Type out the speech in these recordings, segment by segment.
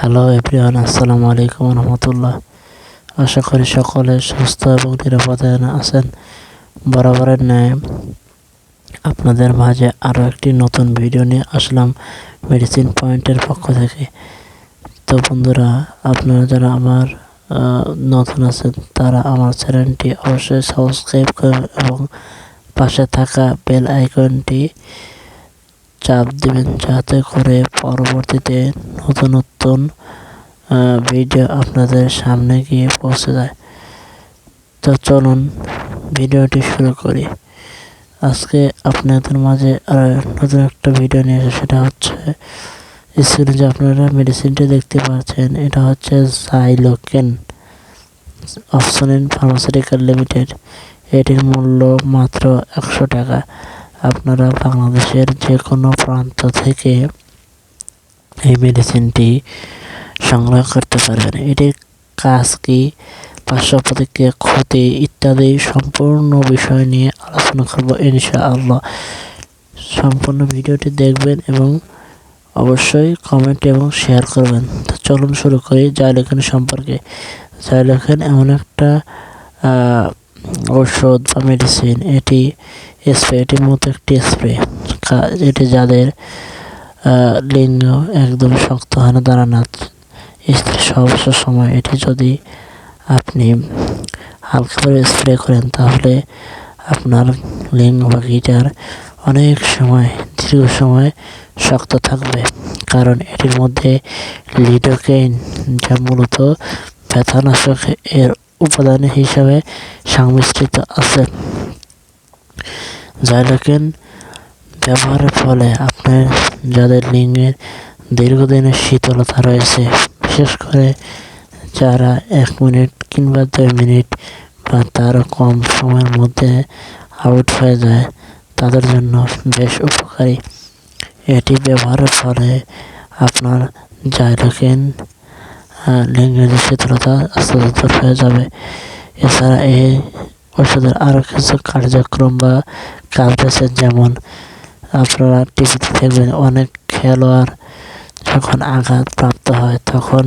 Hello everyone আসসালামু আলাইকুম রহমতুল্লাহ আশা করি সকলে সুস্থ এবং নিরাপদে আছেন। বরাবরের ন্যায় আপনাদের মাঝে আরও একটি নতুন ভিডিও নিয়ে আসলাম মেডিসিন পয়েন্টের পক্ষ থেকে। তো বন্ধুরা, আপনারা যারা আমার নতুন আছেন, তারা আমার চ্যানেলটি অবশ্যই সাবস্ক্রাইব করেন এবং পাশে থাকা বেল আইকনটি চাপ দিবেন যাতে করে পরবর্তীতে নতুন নতুন ভিডিও আপনাদের সামনে গিয়ে পৌঁছে যায়। তো চলুন ভিডিওটি শুরু করি। আজকে আপনাদের মাঝে আর নতুন একটা ভিডিও নিয়ে এসে সেটা হচ্ছে স্ক্রিনে যে আপনারা মেডিসিনটি দেখতে পাচ্ছেন। এটা হচ্ছে সাইলোকেন অপশন ইন ফার্মাসিউটিক্যাল লিমিটেড এটির মূল্য মাত্র একশো টাকা। আপনারা বাংলাদেশের যে কোনো প্রান্ত থেকে এই মেডিসিনটি সংগ্রহ করতে পারবেন। এটির কাজ কি, পার্শ্ব প্রতিক্রিয়া, ক্ষতি ইত্যাদি সম্পূর্ণ বিষয় নিয়ে আলোচনা করব ইনশাআল্লাহ। সম্পূর্ণ ভিডিওটি দেখবেন এবং অবশ্যই কমেন্ট এবং শেয়ার করবেন। তো চলুন শুরু করি জাইলোকেন সম্পর্কে। জাইলোকেন এমন একটা ঔষধ বা মেডিসিন এটি স্প্রে এটির মতো একটি স্প্রে এটি যাদের লিঙ্গ একদম শক্ত হয় না দাঁড়ানো স্ত্রী সহবাস সময় এটি যদি আপনি হালকা করে স্প্রে করেন, তাহলে আপনার লিঙ্গ বা গিটার অনেক সময়, দীর্ঘ সময় শক্ত থাকবে। কারণ এটির মধ্যে লিডোকেইন যা মূলত ব্যথানাশক এর উপাদান হিসাবে সংমিশ্রিত আছে। জাইলোকেন ব্যবহারের ফলে আপনার যাদের লিঙ্গের দীর্ঘদিনের শীতলতা রয়েছে, বিশেষ করে যারা এক মিনিট কিংবা দুই মিনিট বা তারও কম সময়ের মধ্যে আউট হয়ে যায়, তাদের জন্য বেশ উপকারী। এটি ব্যবহারের ফলে আপনার জাইলোকেন লিঙ্গের শীতলতা আস্তে হয়ে যাবে। এছাড়া এই ওষুধের আরও কিছু কার্যক্রম বা কাজ রয়েছে যেমন আপনারা টিভিতে দেখবেন অনেক খেলোয়াড় যখন আঘাত প্রাপ্ত হয়, তখন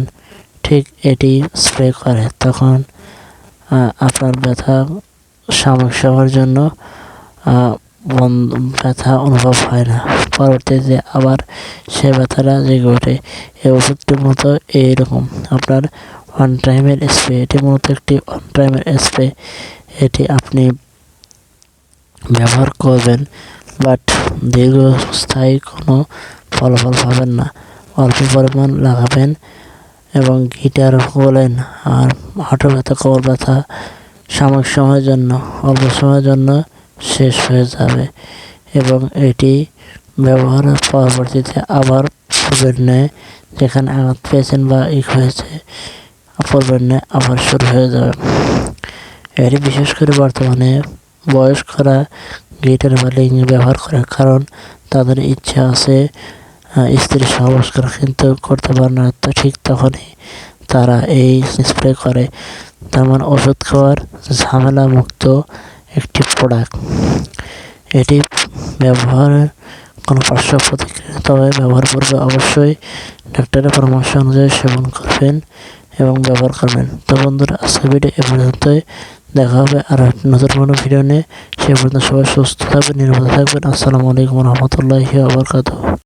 ঠিক এটি স্প্রে করে। তখন আপনার ব্যথা সাময়িক জন্য ব্যথা অনুভব হয় না। পরবর্তীতে আবার সে ব্যথাটা জেগে ওঠে এই ওষুধটির মতো এইরকম। আপনার ওয়ান টাইমের স্প্রে, এটি মূলত একটি ওয়ান টাইমের স্প্রে। এটি আপনি ব্যবহার করবেন, বাট দীর্ঘস্থায়ী কোনো ফলাফল পাবেন না। অল্প পরিমাণ লাগাবেন এবং গিটার বলেন আর হাঁটু ব্যথা কবর ব্যথা সাময়িক সময়ের জন্য, অল্প সময়ের জন্য শেষ হয়ে যাবে এবং এটি ব্যবহারের পরবর্তীতে আবার পূর্বের ন্যায় যেখানে আঘাত পেয়েছেন বা ই হয়েছে, পূর্বের ন্যায় আবার শুরু হয়ে যাবে। এটি বিশেষ করে বর্তমানে বয়স্করা গিটার বা লিঙ্গ ব্যবহার করে কারণ তাদের ইচ্ছা আছে স্ত্রী সহবাস করা কিন্তু করতে পারে না। তো ঠিক তখনই তারা এই স্প্রে করে। তার মানে ওষুধ খাওয়ার ঝামেলা মুক্ত একটি প্রোডাক্ট এটি ব্যবহারের কোনো পার্শ্ব প্রতিক্রিয়া, তবে ব্যবহার করবে অবশ্যই ডাক্তারের পরামর্শ অনুযায়ী সেবন করবেন এবং ব্যবহার করবেন। তো বন্ধুরা, আজকের ভিডিও এ পর্যন্তই। দেখা হবে আর নতুন কোনো ভিডিও নিয়ে। সে পর্যন্ত সবাই সুস্থ থাকবেন, নিরাপদে থাকবেন। আসসালামু আলাইকুম রহমতুল্লাহি আবরকাত